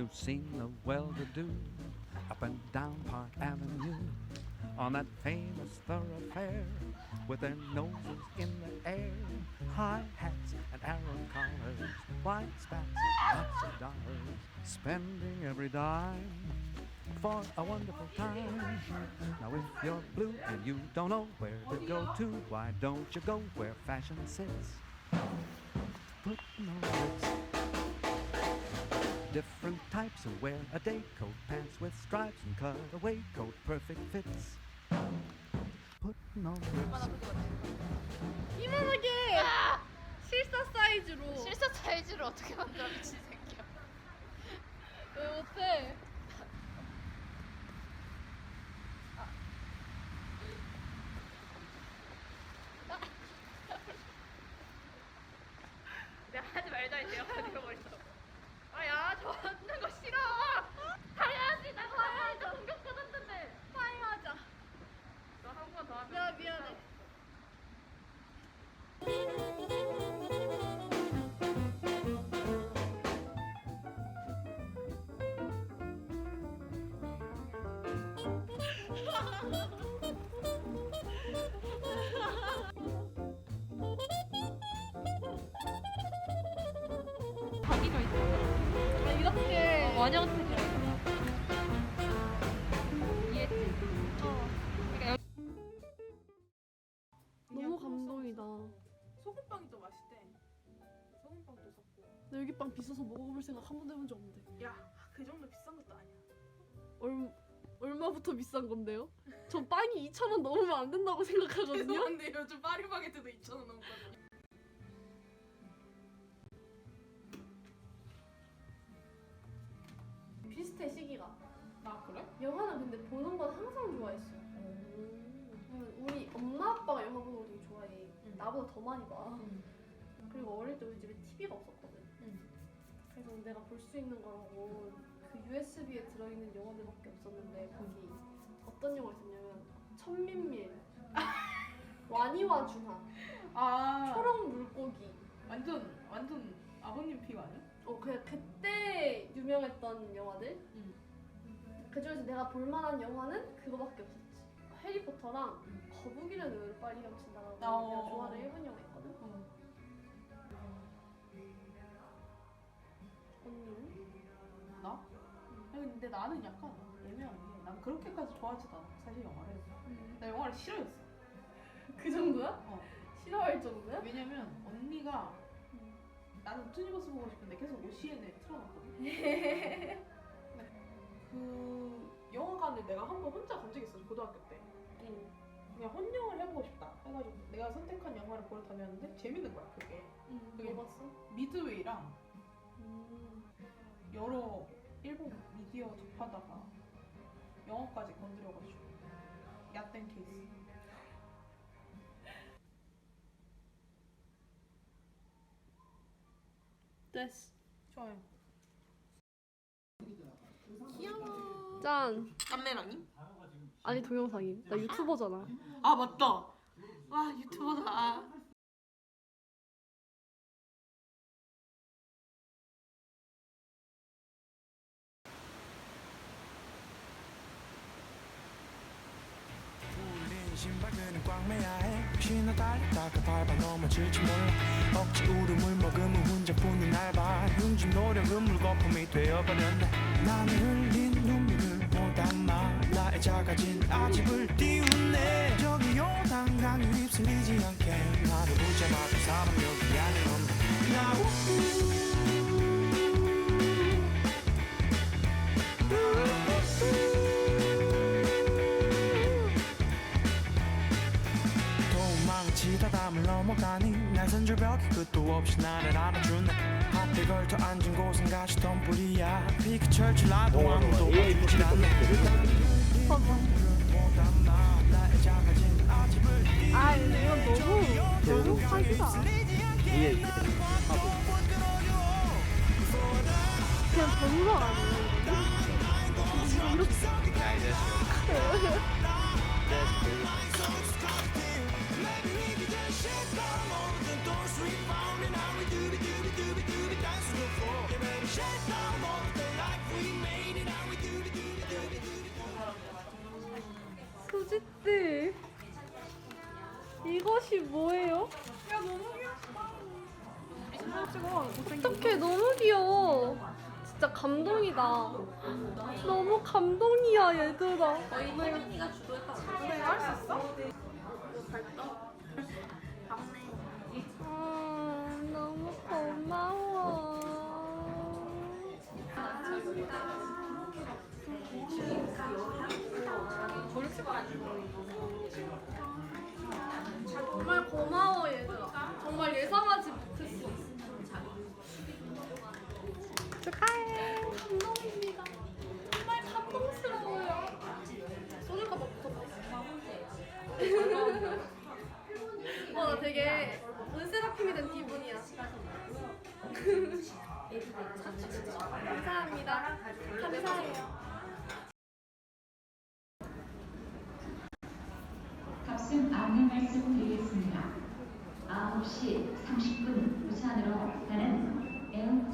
you've seen the well-to-do up and down Park Avenue on that famous thoroughfare with their noses in the air, high hats and arrow collars, white spats, lots of dollars, spending every dime for a wonderful time. Now if you're blue and you don't know where to go to, why don't you go where fashion sits? Put no lips Different types who wear a day coat, pants with stripes and cutaway coat, perfect fits. Put no lips. 이만하게 실사 사이즈로 실사 사이즈를 어떻게 만들어 미친 새끼야. 왜 못해? 내가 하지 말자 이제 영 원형 스타일. 이해했지? 너무 감동이다. 소금빵이 더 맛있대. 소금빵도 샀고. 나 여기 빵 비싸서 먹어볼 생각 한 번도 해본 적 없는데. 야, 그 정도 비싼 것도 아니야. 얼 얼마부터 비싼 건데요? 전 빵이 2천 원 넘으면 안 된다고 생각하거든요. 죄송한데 요즘 파리바게트도 2,000원 넘거든요. 비슷해 시기가. 아 그래? 영화는 근데 보는 건 항상 좋아했어. 왜냐면 우리 엄마 아빠가 영화 보는 거 되게 좋아해. 응. 나보다 더 많이 봐. 응. 그리고 어릴 때 우리 집에 TV가 없었거든. 응. 그래서 내가 볼 수 있는 거라고 그 USB에 들어있는 영화들밖에 없었는데 거기 어떤 영화 있었냐면 천민밀, 와니와 준하, 아 초록 물고기. 완전 완전 아버님 픽 아니야? 어 그냥 그때 유명했던 영화들. 응. 그 중에서 내가 볼만한 영화는 그거밖에 없었지. 해리포터랑 거북이를 눈을 빨리 감춘다라고 어. 내가 좋아하는 일본 영화 있거든. 응. 언니는? 나? 아니 근데 나는 약간 애매한 게 난 그렇게까지 좋아하지도 않아 사실 영화를 나 영화를 싫어했어 그 정도야? 어. 싫어할 정도야? 왜냐면 언니가 나는 투니버스 보고 싶은데 계속 OCN에 틀어놨거든 그 영화관을 내가 한 번 혼자 간 적이 있어 고등학교 때 응. 그냥 혼영을 해보고 싶다 해가지고 내가 선택한 영화를 보러 다녔는데 재밌는 거야 그게 응. 그게 뭐 봤어? 미드웨이랑 음. 여러 일본 미디어 접하다가 영어까지 건드려가지고 야땡 케이스 됐어. 좋아요 짠. 깜메랑이? 아니 동영상이. 나 유튜버잖아. 아 맞다 와 유튜버다 풀린 신발끈은 꽉 매야 해. 신나 달리다가 밟아 넘어질지 몰라. 억지 울음을 머금은 혼자뿐인 알바 흉진 노력은 물거품이 되어버렸네. 나는 흘린 눈물을 못 담아 나의 작아진 아집을 띄우네. 저기 요단강이 휩쓸리지 않게. 나를 붙잡아도 사람 여기 안에 없네. 나 우우 날선 절벽이 끝도 없이 나를 안아주네. 하필 걸터 앉은 곳은 가시던 뿌리야 피크 철출 나도 아무도 봐주질 않네 못 담아 나의 작아진 아집을 아 이건 너무 너무 사기다. 그냥 정상 아니야? 이거 이 소지들 이것이 뭐예요? 야 너무 귀엽다. 어떡해 너무 귀여워. 진짜 감동이다. 너무 감동이야 얘들아. 너희 혜민이가 주도했다고. 할수 있어? 밝다. 말씀 안내 말씀 드리겠습니다. 9시 30분 부산으로 가는 에어